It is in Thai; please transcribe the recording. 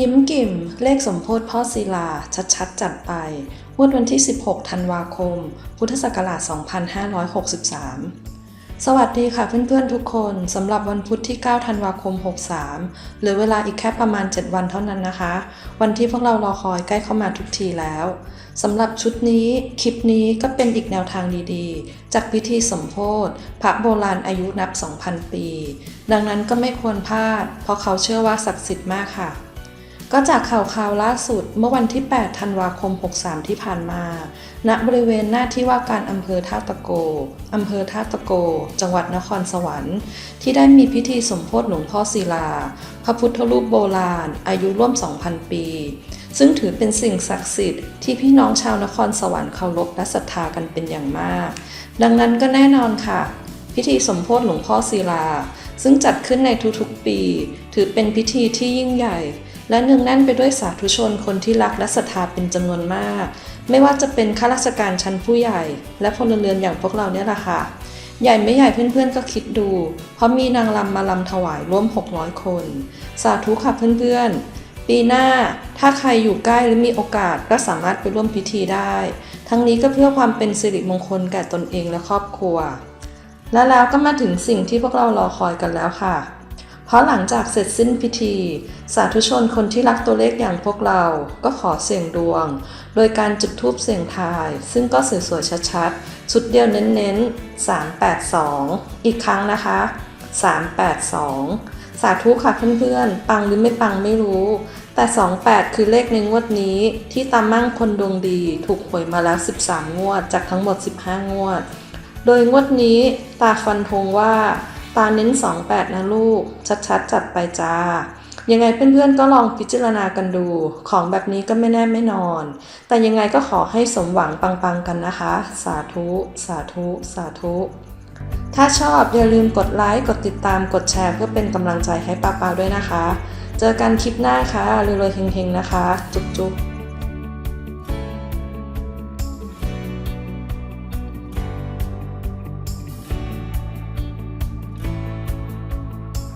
ยิ้มกิมเลขสมโพธิพ่อศิลา ชัดๆ จัดไปงวดวันที่ 16 ธันวาคม พุทธศักราช 2563 สวัสดีค่ะเพื่อนๆทุกคนสำหรับวันพุธที่ 9 ธันวาคม 63 เหลือเวลาอีกแค่ประมาณ 7 วันเท่านั้นนะคะ วันที่พวกเรารอคอยใกล้เข้ามาทุกทีแล้วสำหรับชุดนี้ คลิปนี้ก็เป็นอีกแนวทางดีๆ จากพิธีสมโพธิพระโบราณอายุนับ 2,000 ปี ดังนั้นก็ไม่ควรพลาด เพราะเขาเชื่อว่าศักดิ์สิทธิ์มากค่ะ ก็จากข่าวข่าวล่าสุดเมื่อวันที่ 8 ธันวาคม 63 ที่ผ่านมา ณ บริเวณหน้าที่ว่าการอำเภอท่าตะโก อำเภอท่าตะโก จังหวัดนครสวรรค์ ที่ได้มีพิธีสมโพธิหลวงพ่อศิลา พระพุทธรูปโบราณ อายุร่วม 2,000 ปี ซึ่งถือเป็นสิ่งศักดิ์สิทธิ์ที่พี่น้องชาวนครสวรรค์เคารพและศรัทธากันเป็นอย่างมาก ดังนั้นก็แน่นอนค่ะ พิธีสมโพธิหลวงพ่อศิลา ซึ่งจัดขึ้นในทุกๆปี ถือเป็นพิธีที่ยิ่งใหญ่ และเนืองแน่นไปด้วยสาธุชนคนที่รักและศรัทธาเป็นจำนวนมาก ไม่ว่าจะเป็นข้าราชการชั้นผู้ใหญ่ และพลเรือนอย่างพวกเราเนี่ยแหละค่ะ ใหญ่ไม่ใหญ่เพื่อนๆก็คิดดู เพราะมีนางรำมาลำถวายร่วม 600 คน สาธุค่ะเพื่อนๆ ปีหน้าถ้าใครอยู่ใกล้หรือมีโอกาสก็สามารถไปร่วมพิธีได้ ทั้งนี้ก็เพื่อความเป็นสิริมงคลแก่ตนเองและครอบครัว และแล้วก็มาถึงสิ่งที่พวกเรารอคอยกันแล้วค่ะ เพราะหลังจากเสร็จสิ้นพิธี สาธุชนคนที่รักตัวเลขอย่างพวกเราก็ขอเสี่ยงดวง โดยการจุดธูปเสี่ยงทาย ซึ่งก็สวยๆชัดๆ ชุดเดียวเน้นๆ 382 อีกครั้งนะคะ 382 สาธุค่ะเพื่อนๆ ปังหรือไม่ปังไม่รู้ แต่ 28 คือเลขในงวดนี้ที่ตามมั่งคนดวงดีถูกหวยมาแล้ว 13 งวด จากทั้งหมด 15 งวด โดยงวดนี้ตาฟันธงว่า ตาเน้น 28 นะลูก ชัดๆ จัดไปจ้า ยังไงเพื่อนๆ ก็ลองพิจารณากันดู ของแบบนี้ก็ไม่แน่ไม่นอน แต่ยังไงก็ขอให้สมหวังปังๆ กันนะคะ สาธุ สาธุ สาธุ ถ้าชอบอย่าลืมกดไลค์ กดติดตาม กดแชร์เพื่อเป็นกำลังใจให้ป้าๆด้วยนะคะ เจอกันคลิปหน้าค่ะรวยๆเฮงๆ นะคะ จุ๊บๆ